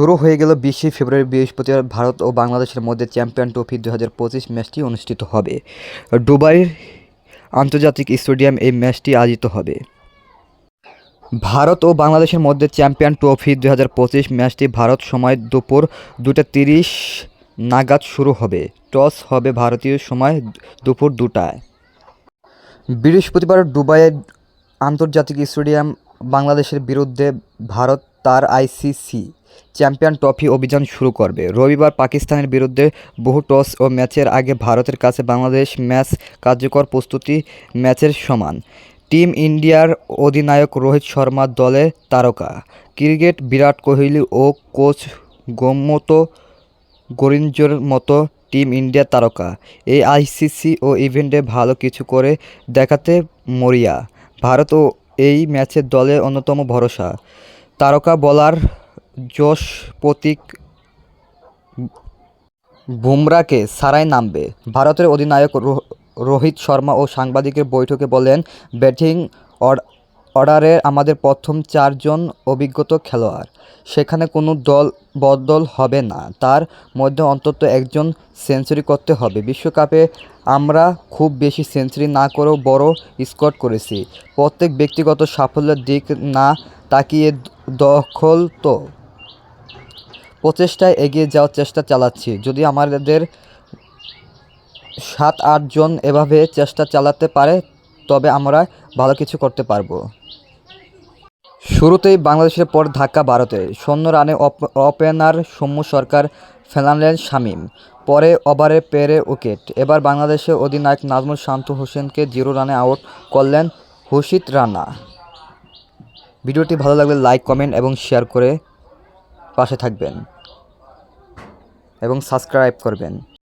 শুরু হয়ে গেল বিশে ফেব্রুয়ারি বৃহস্পতিবার ভারত ও বাংলাদেশের মধ্যে চ্যাম্পিয়ন ট্রফি দু হাজার পঁচিশ ম্যাচটি অনুষ্ঠিত হবে। দুবাইয়ের আন্তর্জাতিক স্টেডিয়াম এই ম্যাচটি আয়োজিত হবে। ভারত ও বাংলাদেশের মধ্যে চ্যাম্পিয়ন ট্রফি দু হাজার পঁচিশ ম্যাচটি ভারত সময় দুপুর দুটা তিরিশ নাগাদ শুরু হবে। টস হবে ভারতীয় সময় দুপুর দুটায়। বৃহস্পতিবার দুবাইয়ের আন্তর্জাতিক স্টেডিয়াম বাংলাদেশের বিরুদ্ধে ভারত তার আইসিসি চ্যাম্পিয়ন ট্রফি অভিযান শুরু করবে। রবিবার পাকিস্তানের বিরুদ্ধে বহু টস ও ম্যাচের আগে ভারতের কাছে বাংলাদেশ ম্যাচ কার্যকর প্রস্তুতি ম্যাচের সমান। টিম ইন্ডিয়ার অধিনায়ক রোহিত শর্মা দলে তারকা। ক্রিকেট বিরাট কোহলি ও কোচ গৌমত গরিঞ্জোর মতো টিম ইন্ডিয়ার তারকা। এই আইসিসি ও ইভেন্টে ভালো কিছু করে দেখাতে মরিয়া। ভারত ও এই ম্যাচের দলে অন্যতম ভরসা। তারকা বলার জোশ প্রতীক বুমরাকে সারাই নামবে। ভারতের অধিনায়ক রোহিত শর্মা ও সাংবাদিকের বৈঠকে বলেন, ব্যাটিং অর- অর্ডারে আমাদের প্রথম চারজন অভিজ্ঞত খেলোয়াড়। সেখানে কোনো দল বদল হবে না। তার মধ্যে অন্তত একজন সেঞ্চুরি করতে হবে। বিশ্বকাপে আমরা খুব বেশি সেঞ্চুরি না করেও বড় স্কোর করেছি। প্রত্যেক ব্যক্তিগত সাফল্যের দিক না তাকিয়ে দখল তো প্রচেষ্টায় এগিয়ে যাওয়ার চেষ্টা চালাচ্ছি। যদি আমাদের সাত আটজন এভাবে চেষ্টা চালাতে পারে, তবে আমরা ভালো কিছু করতে পারব। শুরুতেই বাংলাদেশের পর ধাক্কা ভারতের শূন্য রানে ওপেনার সৌম্য সরকার ফেলালেন শামীম। পরে ওভারে পেরে উইকেট। এবার বাংলাদেশের অধিনায়ক নাজমুল শান্ত হোসেনকে জিরো রানে আউট করলেন হুশিত রানা। ভিডিওটি ভালো লাগলে লাইক, কমেন্ট এবং শেয়ার করে পাশে থাকবেন এবং সাবস্ক্রাইব করবেন।